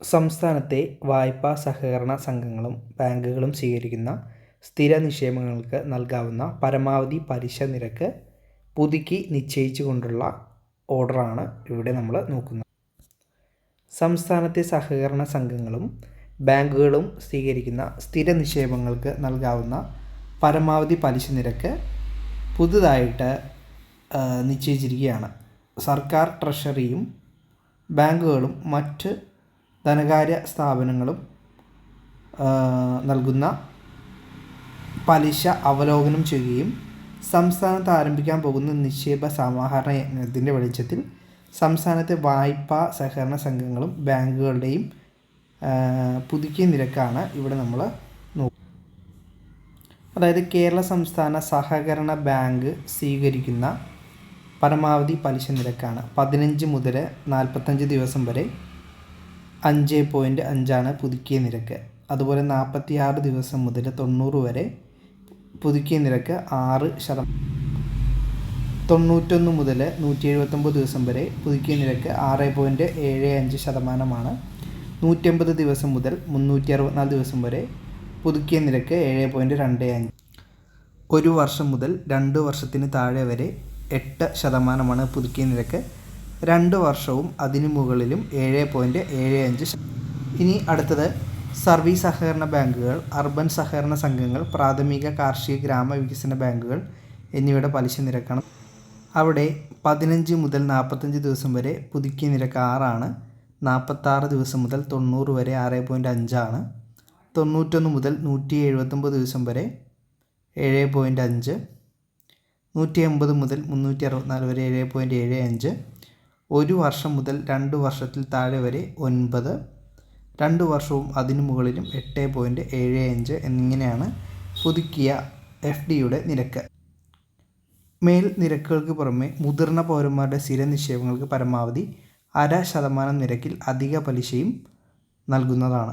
സംസ്ഥാനത്തെ വായ്പാ സഹകരണ സംഘങ്ങളും ബാങ്കുകളും സ്വീകരിക്കുന്ന സ്ഥിര നിക്ഷേപങ്ങൾക്ക് നൽകാവുന്ന പരമാവധി പലിശ നിരക്ക് പുതുക്കി നിശ്ചയിച്ചുകൊണ്ടുള്ള ഓർഡറാണ് ഇവിടെ നമ്മൾ നോക്കുന്നത്. സംസ്ഥാനത്തെ സഹകരണ സംഘങ്ങളും ബാങ്കുകളും സ്വീകരിക്കുന്ന സ്ഥിര നിക്ഷേപങ്ങൾക്ക് നൽകാവുന്ന പരമാവധി പലിശ നിരക്ക് പുതുതായിട്ട് നിശ്ചയിച്ചിരിക്കുകയാണ്. സർക്കാർ ട്രഷറിയും ബാങ്കുകളും മറ്റ് ധനകാര്യ സ്ഥാപനങ്ങളും നൽകുന്ന പലിശ അവലോകനം ചെയ്യുകയും സംസ്ഥാനത്ത് ആരംഭിക്കാൻ പോകുന്ന നിക്ഷേപ സമാഹരണ യജ്ഞത്തിന്റെ വെളിച്ചത്തിൽ സംസ്ഥാനത്തെ വായ്പാ സഹകരണ സംഘങ്ങളും ബാങ്കുകളുടെയും പുതുക്കിയ നിരക്കാണ് ഇവിടെ നമ്മൾ നോക്കുന്നത് അതായത് കേരള സംസ്ഥാന സഹകരണ ബാങ്ക് സ്വീകരിക്കുന്ന പരമാവധി പലിശ നിരക്കാണ് പതിനഞ്ച് മുതൽ നാൽപ്പത്തഞ്ച് ദിവസം വരെ അഞ്ച് പോയിന്റ് അഞ്ചാണ് പുതുക്കിയ നിരക്ക്. അതുപോലെ നാൽപ്പത്തി ആറ് ദിവസം മുതൽ തൊണ്ണൂറ് വരെ പുതുക്കിയ നിരക്ക് ആറ് ശതമാനം. തൊണ്ണൂറ്റൊന്ന് മുതൽ നൂറ്റി എഴുപത്തൊമ്പത് ദിവസം വരെ പുതുക്കിയ നിരക്ക് ആറ് പോയിന്റ് ഏഴ് അഞ്ച് ശതമാനമാണ്. നൂറ്റമ്പത് ദിവസം മുതൽ മുന്നൂറ്റി അറുപത്തിനാല് ദിവസം വരെ പുതുക്കിയ നിരക്ക് ഏഴ് പോയിന്റ് രണ്ട് അഞ്ച്. ഒരു വർഷം മുതൽ രണ്ട് വർഷത്തിന് താഴെ വരെ എട്ട് ശതമാനമാണ് പുതുക്കിയ നിരക്ക്. രണ്ട് വർഷവും അതിനു മുകളിലും ഏഴ് പോയിന്റ് ഏഴ് അഞ്ച് ഇനി അടുത്തത്. സർവീസ് സഹകരണ ബാങ്കുകൾ അർബൻ സഹകരണ സംഘങ്ങൾ പ്രാഥമിക കാർഷിക ഗ്രാമ വികസന ബാങ്കുകൾ എന്നിവയുടെ പലിശ നിരക്കാണ്. അവിടെ പതിനഞ്ച് മുതൽ നാൽപ്പത്തഞ്ച് ദിവസം വരെ പുതുക്കിയ നിരക്ക് ആറാണ്. നാൽപ്പത്താറ് ദിവസം മുതൽ തൊണ്ണൂറ് വരെ ആറ് പോയിന്റ് അഞ്ചാണ്. തൊണ്ണൂറ്റൊന്ന് മുതൽ നൂറ്റി എഴുപത്തൊമ്പത് ദിവസം വരെ ഏഴ് പോയിന്റ് അഞ്ച്. നൂറ്റി എൺപത് മുതൽ മുന്നൂറ്റി അറുപത്തിനാല് വരെ ഏഴ് പോയിന്റ് ഏഴ് അഞ്ച്. ഒരു വർഷം മുതൽ രണ്ട് വർഷത്തിൽ താഴെ വരെ ഒൻപത് രണ്ട് വർഷവും അതിനു മുകളിലും എട്ട് പോയിന്റ് ഏഴ് അഞ്ച് എന്നിങ്ങനെയാണ് പുതുക്കിയ എഫ് ഡിയുടെ നിരക്ക്. മേൽ നിരക്കുകൾക്ക് പുറമെ മുതിർന്ന പൗരന്മാരുടെ സ്ഥിര നിക്ഷേപങ്ങൾക്ക് പരമാവധി അര ശതമാനം നിരക്കിൽ അധിക പലിശയും നൽകുന്നതാണ്.